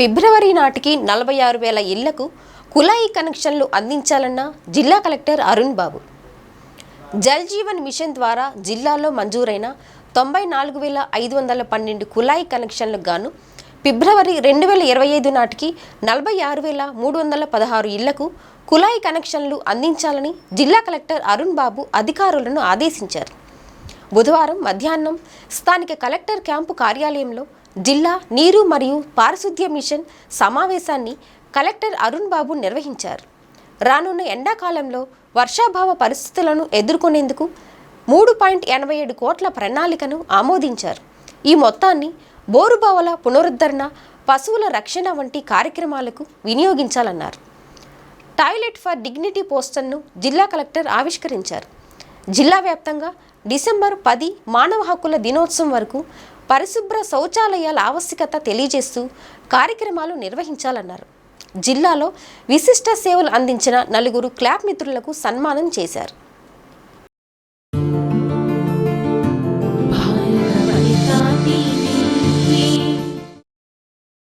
ఫిబ్రవరి నాటికి నలభై ఆరు వేల ఇళ్ళకు కుళాయి కనెక్షన్లు అందించాలన్న జిల్లా కలెక్టర్ అరుణ్ బాబు. జల్ జీవన్ మిషన్ ద్వారా జిల్లాలో మంజూరైన తొంభై నాలుగు వేల ఐదు వందల పన్నెండు కుళాయి కనెక్షన్లకు గాను ఫిబ్రవరి రెండు వేల ఇరవై ఐదు నాటికి నలభై ఆరు వేల మూడు వందల పదహారు ఇళ్ళకు కుళాయి కనెక్షన్లు అందించాలని జిల్లా కలెక్టర్ అరుణ్ బాబు అధికారులను ఆదేశించారు. బుధవారం మధ్యాహ్నం స్థానిక కలెక్టర్ క్యాంపు కార్యాలయంలో జిల్లా నీరు మరియు పారిశుద్ధ్య మిషన్ సమావేశాన్ని కలెక్టర్ అరుణ్ బాబు నిర్వహించారు. రానున్న ఎండాకాలంలో వర్షాభావ పరిస్థితులను ఎదుర్కొనేందుకు మూడు పాయింట్ ఎనభై ఏడు కోట్ల ప్రణాళికను ఆమోదించారు. ఈ మొత్తాన్ని బోరుబావుల పునరుద్ధరణ పశువుల రక్షణ వంటి కార్యక్రమాలకు వినియోగించాలన్నారు. టాయిలెట్ ఫర్ డిగ్నిటీ పోస్టర్ను జిల్లా కలెక్టర్ ఆవిష్కరించారు. జిల్లా వ్యాప్తంగా డిసెంబర్ పది మానవ హక్కుల దినోత్సవం వరకు పరిశుభ్ర శౌచాలయాల ఆవశ్యకత తెలియజేస్తూ కార్యక్రమాలు నిర్వహించాలన్నారు. జిల్లాలో విశిష్ట సేవలు అందించిన నలుగురు క్లాప్ మిత్రులకు సన్మానం చేశారు.